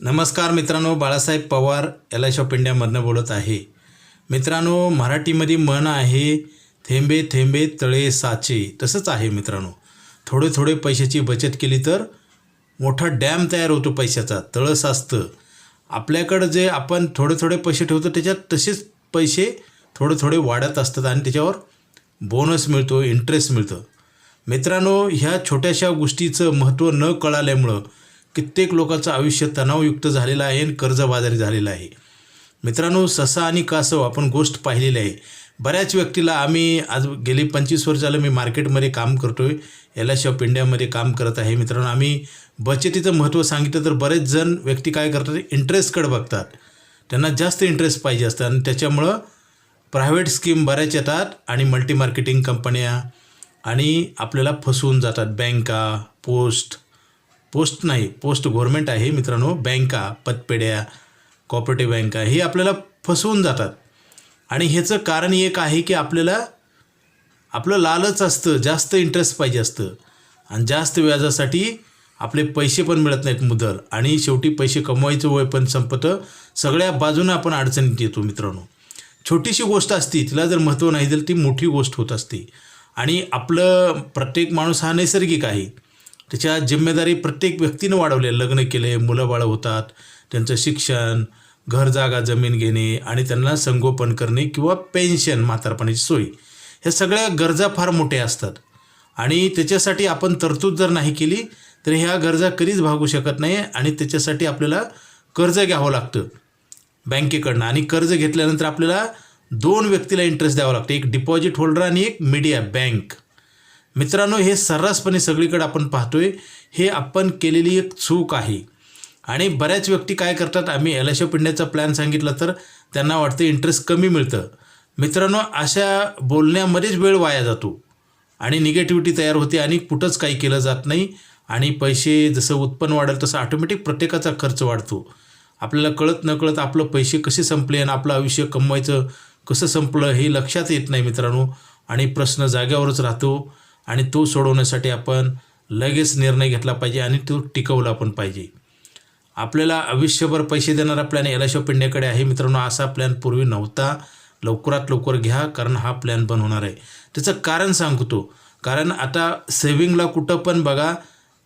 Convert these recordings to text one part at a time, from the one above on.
नमस्कार मित्रांनो Balasaheb Pawar L I shop इंडियामधनं बोलत आहे. मित्रांनो मराठीमध्ये म्हण आहे थेंबे थेंबे तळे साचे तसंच आहे मित्रांनो. थोडे थोडे पैशाची बचत केली तर मोठा डॅम तयार होतो पैशाचा तळं साचतं. आपल्याकडं जे आपण थोडे थोडे पैसे ठेवतो त्याच्यात तसेच पैसे थोडे थोडे वाढत असतात आणि त्याच्यावर बोनस मिळतो इंटरेस्ट मिळतं. मित्रांनो ह्या छोट्याशा गोष्टीचं महत्त्व न कळाल्यामुळं कित्येक लोकांचं आयुष्य तणावयुक्त झालेलं आहे आणि कर्जबाजारी झालेलं आहे. मित्रांनो ससा आणि कासव आपण गोष्ट पाहिलेली आहे. बऱ्याच व्यक्तीला आम्ही आज गेली पंचवीस वर्ष झालं मी मार्केटमध्ये काम करतो आहे एल शॉप ऑफ इंडियामध्ये काम करत आहे. मित्रांनो आम्ही बचतीचं महत्त्व सांगितलं तर बरेच जण व्यक्ती काय करतात? इंटरेस्टकडे बघतात. त्यांना जास्त इंटरेस्ट पाहिजे असतं आणि त्याच्यामुळं प्रायव्हेट स्कीम बऱ्याच येतात आणि मल्टी मार्केटिंग कंपन्या आणि आपल्याला फसवून जातात. बँका पोस्ट पोस्ट नाही पोस्ट गव्हर्मेंट आहे मित्रांनो. बँका पतपेढ्या कॉपरेटिव्ह बँका हे आपल्याला फसवून जातात. आणि ह्याचं कारण एक आहे की आपल्याला आपलं लालच असतं जास्त इंटरेस्ट पाहिजे असतं. आणि जास्त व्याजासाठी आपले पैसे पण मिळत नाहीत मुदल. आणि शेवटी पैसे कमवायचं वय पण संपतं. सगळ्या बाजूनं आपण अडचणीत येतो मित्रांनो. छोटीशी गोष्ट असती तिला जर महत्त्व नाही दिलं ती मोठी गोष्ट होत असते. आणि आपलं प्रत्येक माणूस हा नैसर्गिक आहे. त्याच्या जिम्मेदारी प्रत्येक व्यक्तीनं वाढवले लग्न केले मुलं बाळं होतात त्यांचं शिक्षण घर जागा जमीन घेणे आणि त्यांना संगोपन करणे किंवा पेन्शन म्हातारपणाची सोय. ह्या सगळ्या गरजा फार मोठ्या असतात. आणि त्याच्यासाठी आपण तरतूद जर नाही केली तर ह्या गरजा कधीच भागू शकत नाही आणि त्याच्यासाठी आपल्याला कर्ज घ्यावं लागतं बँकेकडनं. आणि कर्ज घेतल्यानंतर आपल्याला दोन व्यक्तीला इंटरेस्ट द्यावा लागतो. एक डिपॉझिट होल्डर आणि एक मीडिया बँक मित्रांनो हे सर्रासपणे सगळीकडे आपण पाहतोय. हे आपण केलेली एक चूक आहे. आणि बऱ्याच व्यक्ती काय करतात आम्ही एल एस प्लॅन सांगितला तर त्यांना वाटतं इंटरेस्ट कमी मिळतं. मित्रांनो अशा बोलण्यामध्येच वेळ वाया जातो. आणि निगेटिव्हिटी तयार होते आणि कुठंच काही केलं जात नाही. आणि पैसे जसं उत्पन्न वाढेल तसं ऑटोमॅटिक प्रत्येकाचा खर्च वाढतो. आपल्याला कळत न कळत आपलं पैसे कसे संपले आणि आपलं आयुष्य कमवायचं कसं संपलं हे लक्षात येत नाही मित्रांनो. आणि प्रश्न जाग्यावरच राहतो. आणि तो सोडवण्यासाठी आपण लगेच निर्णय घेतला पाहिजे आणि तो टिकवला पण पाहिजे. आपल्याला आयुष्यभर पैसे देणारा प्लॅन एल पिंड्याकडे आहे. मित्रांनो असा प्लॅन पूर्वी नव्हता. लवकरात लवकर घ्या कारण हा प्लॅन बंद होणार आहे. त्याचं कारण सांगतो. कारण आता सेविंगला कुठं पण बघा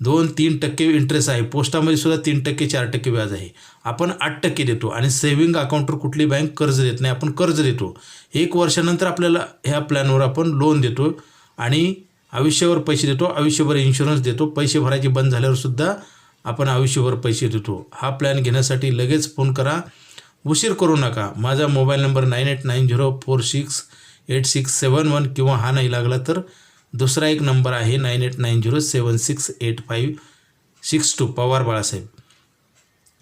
दोन तीन टक्के इंटरेस्ट आहे. पोस्टामध्ये सुद्धा तीन टक्के चार टक्के व्याज आहे. आपण आठ टक्के देतो आणि सेव्हिंग अकाउंटवर कुठली बँक कर्ज देत नाही आपण कर्ज देतो. एक वर्षानंतर आपल्याला ह्या प्लॅनवर आपण लोन देतो आणि आयुष्यावर पैसे देतो आयुष्यभर इन्शुरन्स देतो पैसे भरायचे बंद झाल्यावर सुद्धा आपण आयुष्यभर पैसे देतो. हा प्लॅन घेण्यासाठी लगेच फोन करा. उशीर करू नका. माझा mobile number nine eight nine zero four six eight six seven one किंवा हा नाही लागला तर दुसरा एक नंबर आहे nine eight nine zero seven six eight five six two Pawar Balasaheb.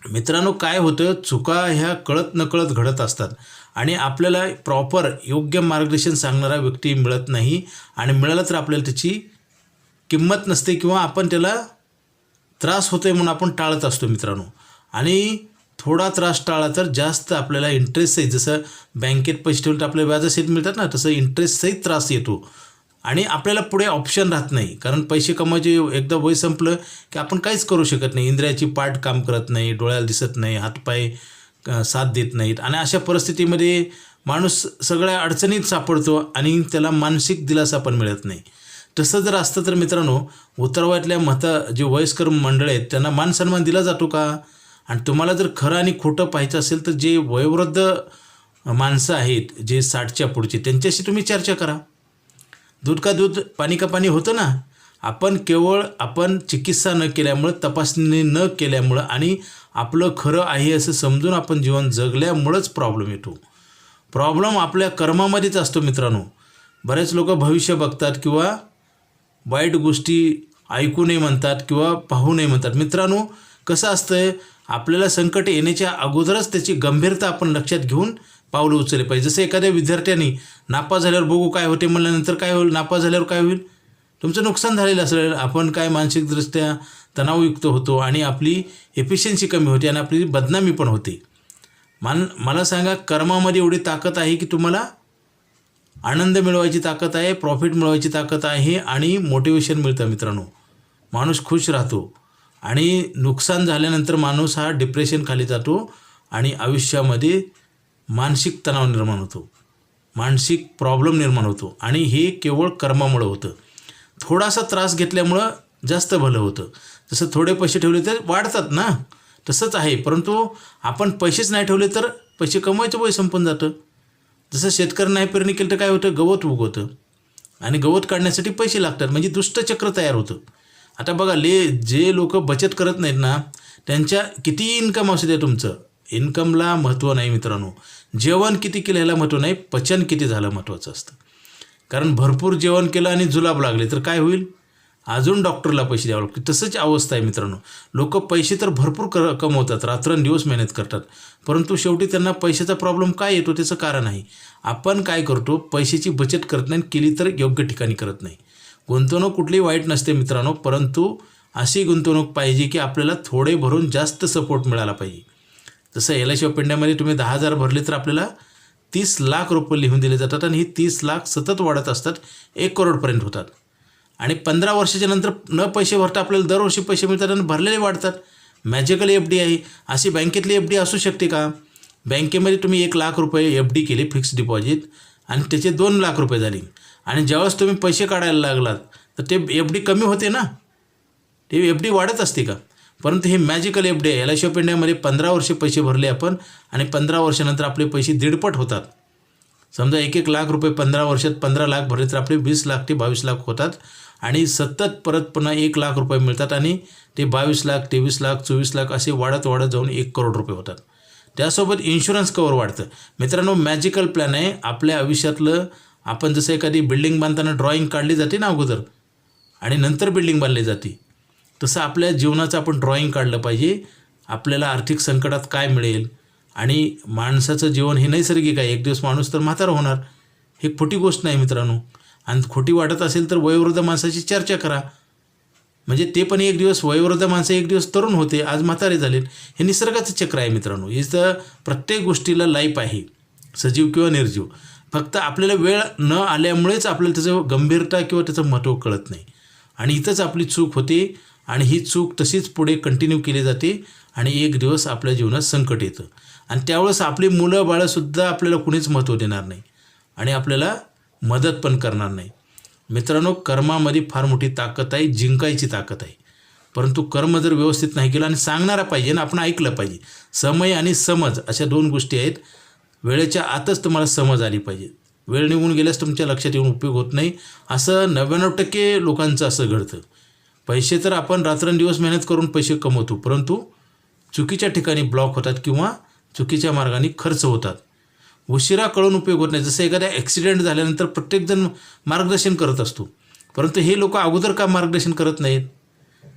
मित्रांनो काय होतं? चुका ह्या कळत नकळत घडत असतात. आणि आपल्याला प्रॉपर योग्य मार्गदर्शन सांगणारा व्यक्ती मिळत नाही आणि मिळालं तर आपल्याला त्याची किंमत नसते किंवा आपण त्याला त्रास होतो आहे म्हणून आपण टाळत असतो मित्रांनो. आणि थोडा त्रास टाळला तर जास्त आपल्याला इंटरेस्टसहित जसं बँकेत पैसे ठेवले तर आपल्याला व्याजासहित मिळतात ना तसं इंटरेस्टसहित त्रास येतो. आणि आपल्याला पुढे ऑप्शन राहत नाही. कारण पैसे कमवायचे एकदा वय संपलं की आपण काहीच करू शकत नाही. इंद्रियाची पाठ काम करत नाही डोळ्याला दिसत नाही हातपाय साथ देत नाहीत. आणि अशा परिस्थितीमध्ये माणूस सगळ्या अडचणीत सापडतो आणि त्याला मानसिक दिलासा पण मिळत नाही. तसं जर असतं तर मित्रांनो उतरवातल्या मता जे वयस्कर मंडळ आहेत त्यांना मान सन्मान दिला जातो का? आणि तुम्हाला जर खरं आणि खोटं पाहायचं असेल तर जे वयोवृद्ध माणसं आहेत जे साठच्या पुढचे त्यांच्याशी तुम्ही चर्चा करा. दूध का दूध पाणी का पाणी होतं ना? आपण केवळ आपण चिकित्सा न केल्यामुळं तपासणी न केल्यामुळं आणि आपलं खरं आहे असं समजून आपण जीवन जगल्यामुळंच प्रॉब्लेम येतो. प्रॉब्लेम आपल्या कर्मामध्येच असतो मित्रांनो. बरेच लोक भविष्य बघतात किंवा वाईट गोष्टी ऐकू नये म्हणतात किंवा पाहू नये म्हणतात. मित्रांनो कसं असतं आपल्याला संकट येण्याच्या अगोदरच त्याची गंभीरता आपण लक्षात घेऊन पावलं उचलले पाहिजे. जसं एखाद्या विद्यार्थ्याने नापास झाल्यावर बघू काय होते म्हणल्यानंतर काय होईल नापास झाल्यावर काय होईल? तुमचं नुकसान झालेलं असेल आपण काय मानसिकदृष्ट्या तणावयुक्त होतो आणि आपली एफिशियन्सी कमी होते आणि आपली बदनामी पण होते. मान मला सांगा कर्मामध्ये एवढी ताकद आहे की तुम्हाला आनंद मिळवायची ताकद आहे प्रॉफिट मिळवायची ताकद आहे आणि मोटिवेशन मिळतं मित्रांनो. माणूस खुश राहतो आणि नुकसान झाल्यानंतर माणूस हा डिप्रेशन खाली जातो आणि आयुष्यामध्ये मानसिक तणाव निर्माण होतो. मानसिक प्रॉब्लेम निर्माण होतो. आणि हे केवळ कर्मामुळं होतं. थोडासा त्रास घेतल्यामुळं जास्त भलं होतं. जसं थोडे पैसे ठेवले तर वाढतात ना? तसंच आहे. परंतु आपण पैसेच नाही ठेवले तर पैसे कमवायचं वय संपून जातं. जसं शेतकरी नाही पेरणी केलं तर काय होतं? गवत उगवतं. आणि गवत काढण्यासाठी पैसे लागतात. म्हणजे दुष्टचक्र तयार होतं. आता बघा ले जे लोक बचत करत नाहीत ना त्यांच्या किती इन्कम असू द्या तुमचं. इन्कमला महत्त्व नाही मित्रांनो. जेवण किती केलं ह्याला महत्त्व नाही पचन किती झालं महत्त्वाचं असतं. कारण भरपूर जेवण केलं आणि जुलाब लागले तर काय होईल? अजून डॉक्टरला पैसे द्यावे लागतील. तसंच अवस्था आहे मित्रांनो. लोक पैसे तर भरपूर क कमवतात रात्रंदिवस मेहनत करतात. परंतु शेवटी त्यांना पैशाचा प्रॉब्लेम काय येतो त्याचं कारण आहे. आपण काय करतो पैशाची बचत करत नाही केली तर योग्य ठिकाणी करत नाही. गुंतवणूक कुठली वाईट नसते मित्रांनो परंतु अशी गुंतवणूक पाहिजे की आपल्याला थोडे भरून जास्त सपोर्ट मिळाला पाहिजे. जसं एल आय सी पेंड्यामध्ये तुम्ही दहा हजार भरले तर आपल्याला तीस लाख रुपये लिहून दिले जातात आणि ही तीस लाख सतत वाढत असतात एक करोडपर्यंत होतात. आणि पंधरा वर्षाच्या नंतर न पैसे भरता आपल्याला दरवर्षी पैसे मिळतात आणि भरलेले वाढतात. मॅजिकल एफ डी आहे. अशी बँकेतली एफ डी असू शकते का? बँकेमध्ये तुम्ही एक लाख रुपये एफ डी केली फिक्स डिपॉझिट आणि त्याचे दोन लाख रुपये झाले. आणि ज्यावेळेस तुम्ही पैसे काढायला लागलात तर ते एफ डी कमी होते ना? ते एफ डी वाढत असते का? परंतु हे magical F D L I of इंडियामध्ये पंधरा वर्षे पैसे भरले आपण आणि पंधरा वर्षानंतर आपले पैसे दीडपट होतात. समजा एक एक लाख रुपये पंधरा वर्षात पंधरा लाख भरले तर आपले वीस लाख ते बावीस लाख होतात आणि सतत परत पुन्हा एक लाख रुपये मिळतात आणि ते बावीस लाख तेवीस लाख चोवीस लाख असे वाढत वाढत जाऊन एक करोड रुपये होतात. त्यासोबत इन्शुरन्स कवर वाढतं. मित्रांनो मॅजिकल प्लॅन आहे. आपल्या आयुष्यातलं आपण जसं एखादी बिल्डिंग बांधताना ड्रॉईंग काढली जाते ना अगोदर आणि नंतर बिल्डिंग बांधली जाते. तसं आपल्या जीवनाचं आपण ड्रॉईंग काढलं पाहिजे. आपल्याला आर्थिक संकटात काय मिळेल? आणि माणसाचं जीवन हे नैसर्गिक आहे. एक दिवस माणूस तर म्हातारा होणार. हे खोटी गोष्ट नाही मित्रांनो. आणि खोटी वाटत असेल तर वयोवृद्ध माणसाची चर्चा करा. म्हणजे ते पण एक दिवस वयोवृद्ध माणसं एक दिवस तरुण होते आज म्हातारे झाले हे निसर्गाचं चक्र आहे मित्रांनो. इथं प्रत्येक गोष्टीला लाईफ आहे. सजीव किंवा निर्जीव. फक्त आपल्याला वेळ न आल्यामुळेच आपल्याला त्याचं गंभीरता किंवा त्याचं महत्त्व कळत नाही. आणि इथंच आपली चूक होते. आणि ही चूक तशीच पुढे कंटिन्यू केली जाते आणि एक दिवस आपल्या जीवनात संकट येतं. आणि त्यावेळेस आपली मुलं बाळंसुद्धा आपल्याला कुणीच महत्त्व देणार नाही. आणि आपल्याला मदत पण करणार नाही. मित्रांनो कर्मामध्ये फार मोठी ताकद आहे जिंकायची ताकद आहे. परंतु कर्म जर व्यवस्थित नाही केलं आणि सांगणारा पाहिजे ना आपण ऐकलं पाहिजे समय आणि समज अशा दोन गोष्टी आहेत. वेळेच्या आतच तुम्हाला समज आली पाहिजे. वेळ निघून गेल्यास तुमच्या लक्षात येऊन उपयोग होत नाही. असं नव्याण्णव टक्के लोकांचं असं घडतं. पैसे तर आपण रात्रंदिवस मेहनत करून पैसे कमवतो परंतु चुकीच्या ठिकाणी ब्लॉक होतात किंवा चुकीच्या मार्गाने खर्च होतात. उशिरा कळून उपयोग होत नाही. जसं एखाद्या ॲक्सिडेंट झाल्यानंतर प्रत्येकजण मार्गदर्शन करत असतो. परंतु हे लोक अगोदर का मार्गदर्शन करत नाहीत?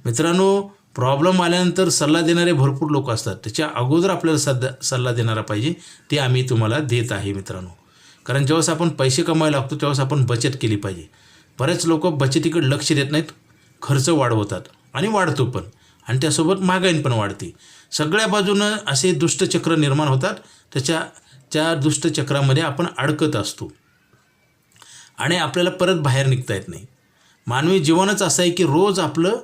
मित्रांनो प्रॉब्लेम आल्यानंतर सल्ला देणारे भरपूर लोक असतात. त्याच्या अगोदर आपल्याला सद सल्ला देणारा पाहिजे ते आम्ही तुम्हाला देत आहे मित्रांनो. कारण जेव्हा आपण पैसे कमवायला लागतो तेव्हाच आपण बचत केली पाहिजे. बरेच लोक बचतीकडे लक्ष देत नाहीत. खर्च वाढवतात आणि वाढतो पण. आणि त्यासोबत महागाई पण वाढते. सगळ्या बाजूनं असे दुष्टचक्र निर्माण होतात. त्याच्या त्या दुष्टचक्रामध्ये आपण अडकत असतो. आणि आपल्याला परत बाहेर निघता येत नाही. मानवी जीवनच असं आहे की रोज आपलं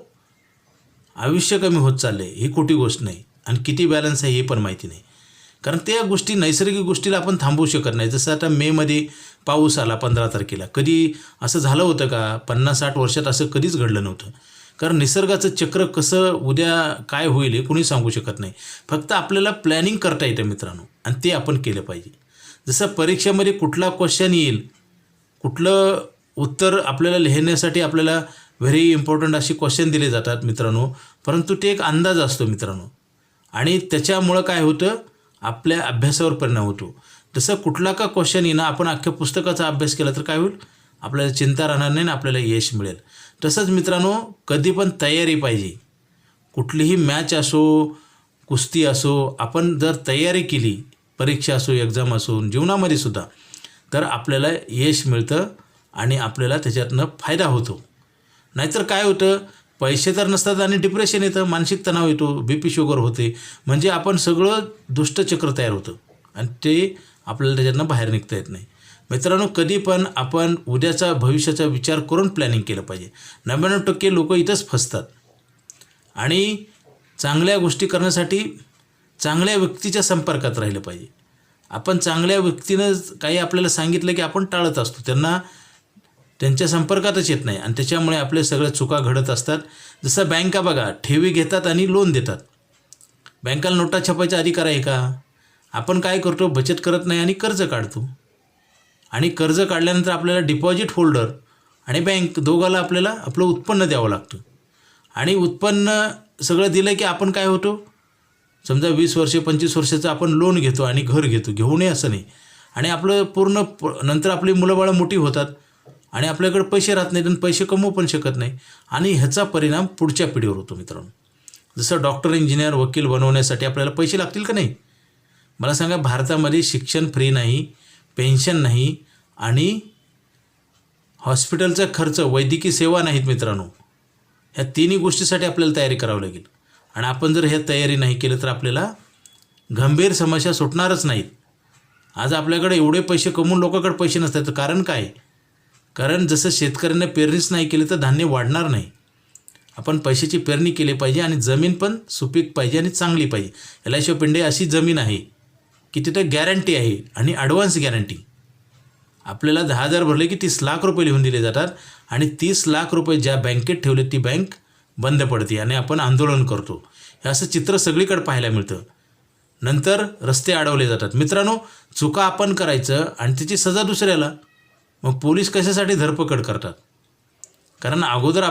आयुष्य कमी होत चाललं आहे ही खोटी गोष्ट नाही. आणि किती बॅलन्स आहे हे पण माहिती नाही. कारण त्या गोष्टी नैसर्गिक गोष्टीला आपण थांबवू शकत नाही. जसं आता मेमध्ये पाऊस आला पंधरा तारखेला. कधी असं झालं होतं का? पन्नास साठ वर्षात असं कधीच घडलं नव्हतं. कारण निसर्गाचं चक्र कसं उद्या काय होईल हे कुणी सांगू शकत नाही. फक्त आपल्याला प्लॅनिंग करता येतं मित्रांनो. आणि ते आपण केलं पाहिजे. जसं परीक्षेमध्ये कुठला क्वेश्चन येईल कुठलं उत्तर आपल्याला लिहिण्यासाठी आपल्याला व्हेरी इम्पॉर्टंट असे क्वेश्चन दिले जातात मित्रांनो. परंतु ते एक अंदाज असतो मित्रांनो. आणि त्याच्यामुळं काय होतं? आपल्या अभ्यासावर परिणाम होतो. जसं कुठला का क्वेश्चन येणं आपण अख्ख्या पुस्तकाचा अभ्यास केला तर काय होईल? आपल्याला चिंता राहणार नाही ना आपल्याला यश मिळेल. तसंच मित्रांनो कधी पण तयारी पाहिजे. कुठलीही मॅच असो कुस्ती असो आपण जर तयारी केली परीक्षा असो एक्झाम असो जीवनामध्ये सुद्धा तर आपल्याला यश मिळतं आणि आपल्याला त्याच्यातनं फायदा होतो. नाहीतर काय होतं? पैसे तर नसतात आणि डिप्रेशन येतं मानसिक तणाव येतो बी पी शुगर होते. म्हणजे आपण सगळं दुष्टचक्र तयार होतं. आणि ते आपल्याला त्याच्यातनं बाहेर निघता येत नाही. मित्रांनो कधी पण आपण उद्याचा भविष्याचा विचार करून प्लॅनिंग केलं पाहिजे. नव्याण्णव टक्के लोक इथंच फसतात. आणि चांगल्या गोष्टी करण्यासाठी चांगल्या व्यक्तीच्या संपर्कात राहिलं पाहिजे. आपण चांगल्या व्यक्तीनं काही आपल्याला सांगितलं की आपण टाळत असतो. त्यांना त्यांच्या संपर्कातच येत नाही. आणि त्याच्यामुळे आपले सगळ्या चुका घडत असतात. जसं बँका बघा ठेवी घेतात आणि लोन देतात. बँकाला नोटा छापायचा अधिकार आहे का? आपण काय करतो? बचत करत नाही आणि कर्ज काढतो. आणि कर्ज काढल्यानंतर आपल्याला डिपॉझिट होल्डर आणि बँक दोघाला आपल्याला आपलं उत्पन्न द्यावं लागतं. आणि उत्पन्न सगळं दिलं की आपण काय होतो? समजा वीस वर्षे पंचवीस वर्षाचं आपण लोन घेतो आणि घर घेतो. घेऊ नये असं नाही. आणि आपलं पूर्ण प नंतर आपली मुलं बाळं मोठी होतात. आणि आपल्याकडे पैसे राहत नाहीत आणि पैसे कमवू पण शकत नाही. आणि ह्याचा परिणाम पुढच्या पिढीवर होतो मित्रांनो. जसं डॉक्टर इंजिनियर वकील बनवण्यासाठी आपल्याला पैसे लागतील का नाही? मला सांगा भारतामध्ये शिक्षण फ्री नाही पेन्शन नाही आणि हॉस्पिटलचा खर्च वैद्यकीय सेवा नाहीत मित्रांनो. ह्या तिन्ही गोष्टीसाठी आपल्याला तयारी करावी लागेल. आणि आपण जर ह्या तयारी नाही केलं तर आपल्याला गंभीर समस्या सुटणारच नाहीत. आज आपल्याकडे एवढे पैसे कमवून लोकांकडे पैसे नसतात तर कारण काय? कारण जसं शेतकऱ्यांना पेरणीच नाही केली तर धान्य वाढणार नाही. आपण पैशाची पेरणी केली पाहिजे आणि जमीन पण सुपीक पाहिजे आणि चांगली पाहिजे. एल आय पिंडे अशी जमीन आहे की तिथं गॅरंटी आहे आणि ॲडव्हान्स गॅरंटी आपल्याला दहा हजार भरले की तीस लाख रुपये लिहून दिले जातात आणि तीस लाख रुपये ज्या बँकेत ठेवले ती बँक बंद पडते आणि आपण आंदोलन करतो. हे असं चित्र सगळीकडे पाहायला मिळतं. नंतर रस्ते अडवले जातात. मित्रांनो चुका आपण करायचं आणि त्याची सजा दुसऱ्याला. मग पोलीस कशासाठी धरपकड करतात? कारण अगोदर